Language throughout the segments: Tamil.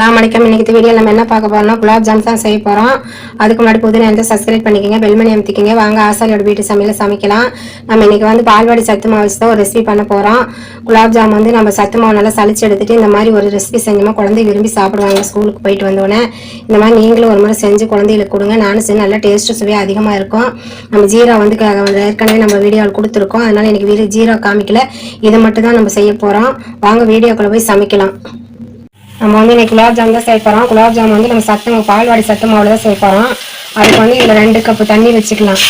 அஸ்லாம் வலைக்கம் இன்னைக்கு வீடியோ நம்ம என்ன பார்க்க போறோம்னா குலாப் ஜாம் தான் செய்ய போகிறோம் அதுக்கு முன்னாடி புது நேரத்தை சப்ஸ்கிரைப் பண்ணிக்கங்க பெல்மணி அமைத்திக்கங்க. வாங்க ஆசாலியோட வீட்டு சமையல சமைக்கலாம். நம்ம இன்னைக்கு வந்து பால்வாடி சத்து மாவு வச்சு தான் ஒரு ரெசிபி பண்ண போகிறோம் குலாப் ஜாம் வந்து நம்ம சத்து மாவு நல்லா சளிச்சு எடுத்துட்டு இந்த மாதிரி ஒரு ரெசிபி செஞ்சோமா குழந்தை விரும்பி சாப்பிடுவாங்க ஸ்கூலுக்கு போயிட்டு வந்தோடனே இந்த மாதிரி நீங்களும் ஒரு முறை செஞ்சு குழந்தைகளுக்கு கொடுங்க. நானும் செஞ்சு நல்லா டேஸ்ட்டு சுவை அதிகமாக இருக்கும். நம்ம ஜீரா வந்து ஏற்கனவே நம்ம வீடியோவில் கொடுத்துருக்கோம். அதனால எனக்கு வீடு ஜீரா காமிக்கல. இதை மட்டும் தான் நம்ம செய்ய போகிறோம் வாங்க வீடியோக்குள்ளே போய் சமைக்கலாம். நம்ம வந்து இன்னைக்கு குலாப் ஜாம் தான் செய்ய குலாப் ஜாம் வந்து நம்ம சத்து பால்வாடி சத்து மாவில் தான் செய்ய அதுக்கு வந்து இதில் ரெண்டு கப்பு தண்ணி வச்சுக்கலாம்.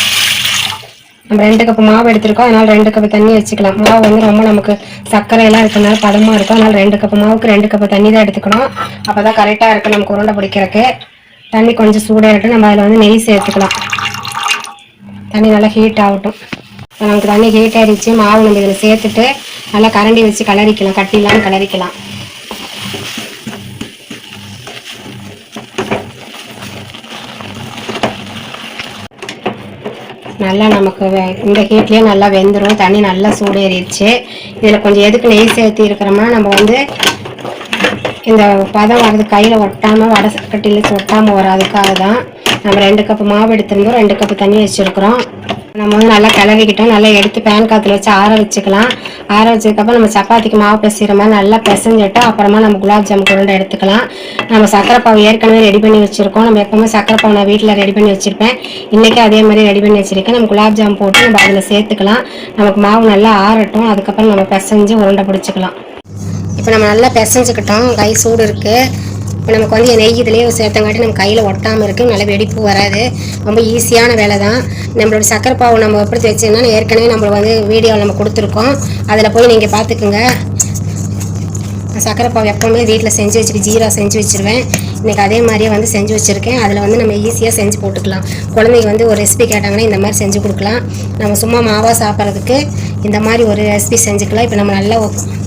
நம்ம ரெண்டு கப்பு மாவு எடுத்திருக்கோம். அதனால ரெண்டு கப்பு தண்ணி வச்சுக்கலாம். மாவு வந்து ரொம்ப நமக்கு சர்க்கரையெல்லாம் இருக்கனால பதமாக இருக்கும். அதனால ரெண்டு கப்பு மாவுக்கு ரெண்டு கப்பு தண்ணி தான் எடுத்துக்கணும். அப்போ தான் கரெக்டாக இருக்குது நமக்கு உருண்டை பிடிக்கிறதுக்கு. தண்ணி கொஞ்சம் சூடாக இருக்கு நம்ம அதில் வந்து நெய் சேர்த்துக்கலாம். தண்ணி நல்லா ஹீட் ஆகட்டும். இப்போ நமக்கு தண்ணி ஹீட் ஆகிடுச்சு மாவு நம்ம இதில் சேர்த்துட்டு நல்லா கரண்டி வச்சு கலரிக்கலாம். கட்டிலாம் கலரிக்கலாம். நல்லா நமக்கு வெ- இந்த ஹீட்லேயே நல்லா வெந்துடும் தண்ணி நல்லா சூடேறிடுச்சு. இதில் கொஞ்சம் எதுக்கு நெய் சேர்த்து இருக்கிறோமா நம்ம வந்து இந்த பதம் வரது கையில் ஒட்டாமல் வடை கட்டியில் ஒட்டாமல் வராதுக்காக தான் நம்ம ரெண்டு கப்பு மாவு எடுத்திருந்தோம் ரெண்டு கப்பு தண்ணி வச்சுருக்குறோம். நம்ம வந்து நல்லா கிளறிக்கிட்டோம். நல்லா எடுத்து பேன் காற்றுல வச்சு ஆற வச்சுக்கலாம். ஆற வச்சதுக்கப்புறம் நம்ம சப்பாத்திக்கு மாவு பிசைகிற மாதிரி நல்லா பிசைஞ்சிட்டோம் அப்புறமா நம்ம குலாப் ஜாம் உருண்டை எடுத்துக்கலாம். நம்ம சக்கரை பாவு ஏற்கனவே ரெடி பண்ணி வச்சுருக்கோம். நம்ம எப்பவுமே சக்கரை பாவு நான் வீட்டில் ரெடி பண்ணி வச்சுருப்பேன். இன்றைக்கி அதே மாதிரி ரெடி பண்ணி வச்சுருக்கேன். நம்ம குலாப் ஜாம் போட்டு நம்ம அதில் சேர்த்துக்கலாம். நமக்கு மாவு நல்லா ஆறட்டும். அதுக்கப்புறம் நம்ம பிசைஞ்சு உருண்டை பிடிச்சிக்கலாம். இப்போ நம்ம நல்லா பிசைஞ்சுக்கிட்டோம். கை சூடு இருக்குது இப்போ நமக்கு வந்து நெய் இதுலேயே சேர்த்தங்காட்டி நம்ம கையில் ஒட்டாமல் இருக்குது நல்ல வெடிப்பு வராது. ரொம்ப ஈஸியான வேலை தான் நம்மளோட சக்கரை பாவு நம்ம எப்படி வச்சோம்னா ஏற்கனவே நம்ம வந்து வீடியோவில் நம்ம கொடுத்துருக்கோம். அதில் போய் நீங்கள் பார்த்துக்குங்க சக்கரைப்பாவை சக்கரை பாவு எப்போவுமே வீட்டில் செஞ்சு வச்சுட்டு ஜீரா செஞ்சு வச்சுருவேன். இன்றைக்கி அதே மாதிரியே வந்து செஞ்சு வச்சுருக்கேன். அதில் வந்து நம்ம ஈஸியாக செஞ்சு போட்டுக்கலாம். குழந்தைங்க வந்து ஒரு ரெசிபி கேட்டாங்கன்னா இந்த மாதிரி செஞ்சு கொடுக்கலாம். நம்ம சும்மா மாவாக சாப்பிட்றதுக்கு இந்த மாதிரி ஒரு ரெசிபி செஞ்சுக்கலாம். இப்போ நம்ம நல்லா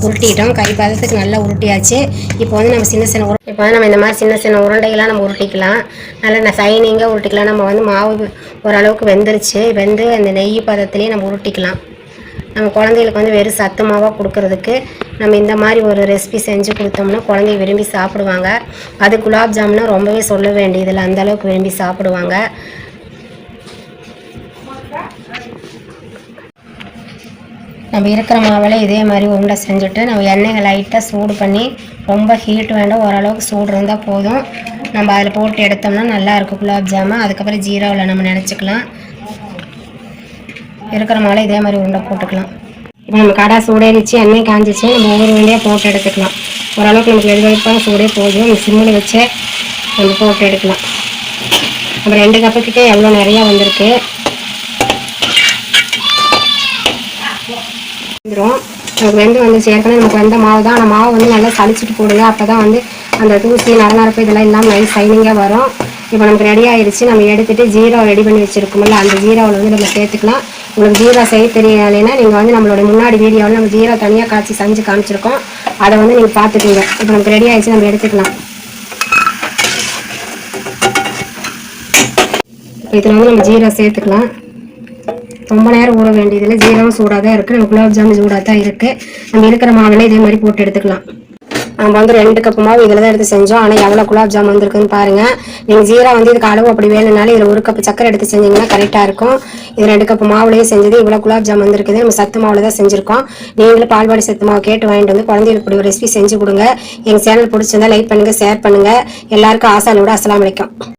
உருட்டிட்டோம். கை பதத்துக்கு நல்லா உருட்டியாச்சு. இப்போ வந்து நம்ம சின்ன சின்ன உரு இப்போ வந்து நம்ம இந்த மாதிரி சின்ன சின்ன உருண்டைகளாக நம்ம உருட்டிக்கலாம். நல்லா சைனிங்காக உருட்டிக்கலாம். நம்ம வந்து மாவு ஓரளவுக்கு வெந்துருச்சு. வெந்து அந்த நெய் பதத்துலேயே நம்ம உருட்டிக்கலாம். நம்ம குழந்தைகளுக்கு வந்து வெறும் சத்து மாவாக கொடுக்கறதுக்கு நம்ம இந்த மாதிரி ஒரு ரெசிபி செஞ்சு கொடுத்தோம்னா குழந்தைங்க விரும்பி சாப்பிடுவாங்க. அது குலாப் ஜாம்னா ரொம்பவே சொல்ல வேண்டியதில்லை. அந்த அளவுக்கு விரும்பி சாப்பிடுவாங்க. நம்ம இருக்கிற மாவில் இதே மாதிரி உருண்டை செஞ்சுட்டு நம்ம எண்ணெயை லைட்டாக சூடு பண்ணி ரொம்ப ஹீட் வேண்டாம் ஓரளவுக்கு சூடு இருந்தால் போதும். நம்ம அதில் போட்டு எடுத்தோம்னா நல்லாயிருக்கும் குலாப் ஜாமு. அதுக்கப்புறம் ஜீராவில் நம்ம நினச்சிக்கலாம். இருக்கிற மாவில் இதே மாதிரி உருண்டை போட்டுக்கலாம். இப்போ நம்ம கடை சூடேறிச்சு எண்ணெய் காஞ்சிச்சு நம்ம ஒவ்வொரு உருண்டையாக போட்டு எடுத்துக்கலாம். ஓரளவுக்கு நமக்கு வெது சூடே போதும். சிம்மில் வச்சு நம்ம போட்டு எடுக்கலாம். நம்ம ரெண்டு கப்புக்கிட்டே எவ்வளோ நிறையா வந்திருக்கு. வந்துடும் நமக்கு வெந்து வந்துச்சு ஏற்கனவே நமக்கு வெந்த மாவு தான் ஆனால் மாவு வந்து நல்லா சளிச்சிட்டு போடுங்க. அப்போ தான் வந்து அந்த தூசி நரநரப்பு இதெல்லாம் இல்லாமல் நைஸ் சைனிங்காக வரும். இப்போ நமக்கு ரெடி ஆயிடுச்சு நம்ம எடுத்துகிட்டு ஜீரா ரெடி பண்ணி வச்சுருக்கோம்ல அந்த ஜீராவில் வந்து நம்ம சேர்த்துக்கலாம். உங்களுக்கு ஜீரா செய்ய தெரியலைன்னா நீங்கள் வந்து நம்மளோட முன்னாடி வீடியோவில் நம்ம ஜீரா தனியாக காய்ச்சி செஞ்சு காமிச்சிருக்கோம். அதை வந்து நீங்கள் பார்த்துக்கோங்க. இப்போ நமக்கு ரெடி ஆயிடுச்சு நம்ம எடுத்துக்கலாம். இப்போ இதில் வந்து நம்ம ஜீரா சேர்த்துக்கலாம். ரொம்ப நேரம் ஊற வேண்டியதில்லை. ஜீரகம் சூடாக தான் இருக்குது நம்ம குலாப் ஜாமுன் சூடாக தான் இருக்குது நம்ம இருக்கிற மாவில் இதே மாதிரி போட்டு எடுத்துக்கலாம். நம்ம வந்து ரெண்டு கப்பு மாவு இதில் தான் எடுத்து செஞ்சோம். ஆனால் எவ்வளோ குலாப் ஜாம் வந்திருக்குன்னு பாருங்கள் நீங்கள் ஜீரா வந்து இதுக்கு அளவு அப்படி வேணும்னாலும் இதில் ஒரு கப்பு சக்கரை எடுத்து செஞ்சீங்கன்னா கரெக்டாக இருக்கும். இது ரெண்டு கப்பு மாவுலேயே செஞ்சது. இவ்வளோ குலாப் ஜாம் வந்திருக்குது. நம்ம சத்து மாவில் தான் செஞ்சுருக்கோம். நீங்களும் பால்வாடி சத்து மாவு கேட்டு வாங்கிட்டு வந்து குழந்தைகளுக்கு இப்படி ஒரு ரெசிபி செஞ்சு கொடுங்க. எங்கள் சேனல் பிடிச்சிருந்தா லைக் பண்ணுங்கள் ஷேர் பண்ணுங்கள் எல்லாருக்கும் ஆசானோட அஸ்லாம் அலைக்கும்.